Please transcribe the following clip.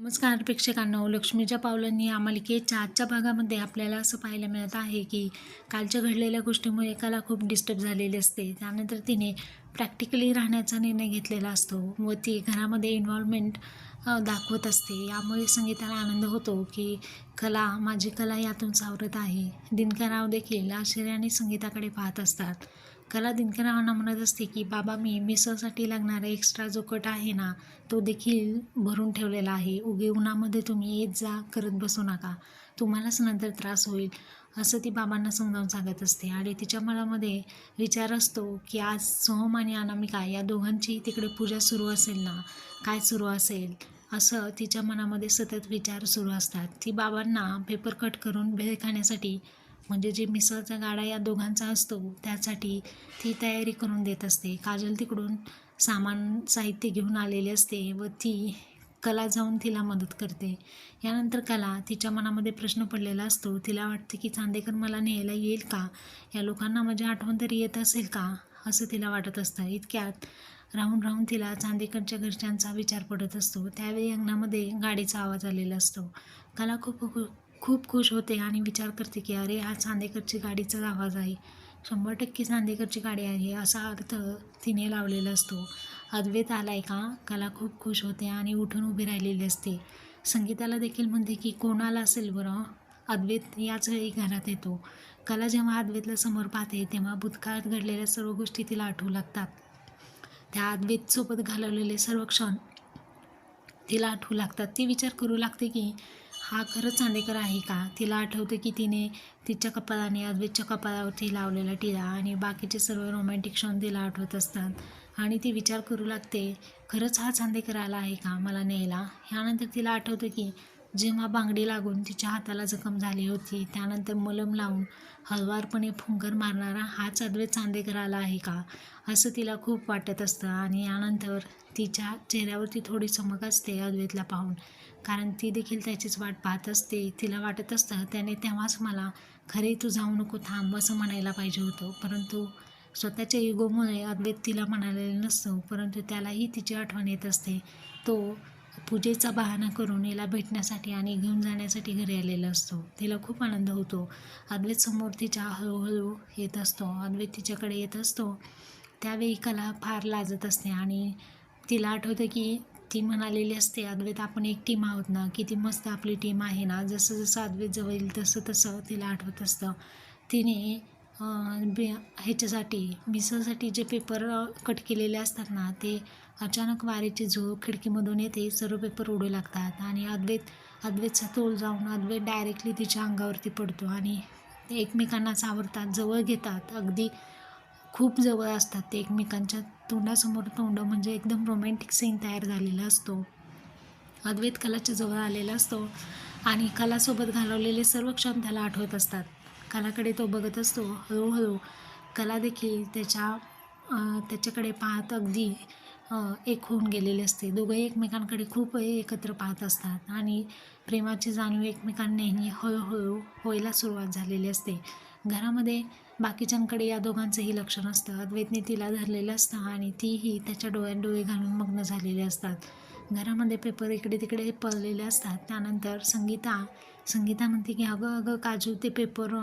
नमस्कार प्रेक्षकांनो लक्ष्मीच्या पावलांनी या मालिकेच्या आजच्या भागामध्ये आपल्याला असं पाहायला मिळत आहे की कालच्या घडलेल्या गोष्टीमुळे एकाला खूप डिस्टर्ब झालेली असते. त्यानंतर तिने प्रॅक्टिकली राहण्याचा निर्णय घेतलेला असतो व ती घरामध्ये इन्व्हॉल्वमेंट दाखवत असते. यामुळे संगीताला आनंद होतो की कला माझी कला यातून सावरत आहे. दिनकराव देखील आश्चर्याने संगीताकडे पाहत असतात. कला दिनकरांना म्हणत असते की बाबा मी मिसळसाठी लागणारा एक्स्ट्रा जो कट आहे ना तो देखील भरून ठेवलेला आहे. उगे उन्हामध्ये तुम्ही येत जा करत बसू नका. तुम्हालाच नंतर त्रास होईल असं ती बाबांना समजावून सांगत असते. आणि तिच्या मनामध्ये विचार असतो की आज सोहम आणि अनामिका या दोघांची तिकडे पूजा सुरू असेल ना काय सुरू असेल? असं तिच्या मनामध्ये सतत विचार सुरू असतात. ती बाबांना पेपर कट करून भेळ खाण्यासाठी म्हणजे जे मिसळचा गाडा या दोघांचा असतो त्यासाठी ती तयारी करून देत असते. काजल तिकडून सामान साहित्य घेऊन आलेले असते व ती कला जाऊन तिला मदत करते. यानंतर कला तिच्या मनामध्ये प्रश्न पडलेला असतो. तिला वाटते की चांदेकर मला न्यायला येईल का? या लोकांना माझी आठवण तरी येत असेल का? असं तिला वाटत असतं. इतक्यात राहून राहून तिला चांदेकरच्या घरच्यांचा विचार पडत असतो. त्यावेळी अंगणामध्ये गाडीचा आवाज आलेला असतो. कला खूप खूप खूप खुश होते आणि विचार करते की अरे हा चांदेकरची गाडीचाच आवाज आहे. शंभर टक्के चांदेकरची गाडी आहे असा अर्थ तिने लावलेला असतो. अद्वैत आलाय का? कला खूप खुश होते आणि उठून उभी राहिलेली असते. संगीताला देखील म्हणते की कोणाला असेल बरं? अद्वैत याच वेळी घरात येतो. कला जेव्हा अद्वैतला समोर पाहते तेव्हा भूतकाळात घडलेल्या सर्व गोष्टी तिला आठवू लागतात. त्या अद्वैतसोबत घालवलेले सर्व क्षण तिला आठवू लागतात. ती विचार करू लागते की हा खरंच चांदेकर आहे का? तिला आठवतं की तिने तिच्या कपाळाने अद्वैतच्या कपाळावरती लावलेला टिळा आणि बाकीचे सर्व रोमॅन्टिक क्षण तिला आठवत असतात. आणि ती विचार करू लागते खरंच हा चांदेकर आला आहे का? मला न्यायला. ह्यानंतर तिला आठवतं की जेव्हा बांगडी लागून तिच्या हाताला जखम झाली होती त्यानंतर मलम लावून हलवारपणे फुंकर मारणारा हाच अद्वैत चांदेकर आला आहे का? असं तिला खूप वाटत असतं आणि यानंतर तिच्या चेहऱ्यावरती थोडी चमक असते अद्वैतला पाहून. कारण ती देखील त्याचीच वाट पाहत असते. तिला वाटत असतं त्याने तेव्हाच मला खरे तू जाऊ नको थांब असं म्हणायला पाहिजे होतं. परंतु स्वतःच्या युगोमुळे अद्वैत तिला म्हणालेलं नसतो परंतु त्यालाही तिची आठवण येत असते. तो पूजेचा बहाणा करून याला भेटण्यासाठी आणि घेऊन जाण्यासाठी घरी आलेला असतो. तिला खूप आनंद होतो. अद्वैत समोर तिच्या हळूहळू येत असतो. अद्वैत तिच्याकडे येत असतो. त्यावेळी कला फार लाजत असते आणि तिला आठवतं की ती म्हणालेली असते अद्वैत आपण एक टीम आहोत ना? किती मस्त आपली टीम आहे ना? जसं जसं अद्वैत जवळ येईल तसं तसं तिला आठवत असतं. तिने बे ह्याच्यासाठी मिसळसाठी जे पेपर कट केलेले असतात ना ते अचानक वारेची झोप खिडकीमधून येते सर्व पेपर उडू लागतात आणि अद्वैत अद्वैतचा तोल जाऊन अद्वैत डायरेक्टली तिच्या अंगावरती पडतो आणि ते एकमेकांना चावरतात जवळ घेतात. अगदी खूप जवळ असतात ते एकमेकांच्या तोंडासमोर. तोंड म्हणजे एकदम रोमॅन्टिक सीन तयार झालेला असतो. अद्वैत कलाच्या जवळ आलेला असतो आणि कलासोबत घालवलेले सर्व क्षण त्याला आठवत असतात. कलाकडे तो बघत असतो. हळूहळू कला देखील त्याच्या त्याच्याकडे पाहत अगदी एक होऊन गेलेले असते. दोघंही एकमेकांकडे खूप एकत्र पाहत असतात आणि प्रेमाची जाणीव एकमेकांनाही हळूहळू व्हायला सुरुवात झालेली असते. घरामध्ये बाकीच्यांकडे या दोघांचंही लक्ष नसतं. अद्वैतने तिला धरलेलं असतं आणि तीही त्याच्या डोळ्यात डोळे घालून मग्न झालेले असतात. घरामध्ये पेपर इकडे तिकडे पडलेले असतात. त्यानंतर संगीता संगीता म्हणते की अगं अगं काजू ते पेपर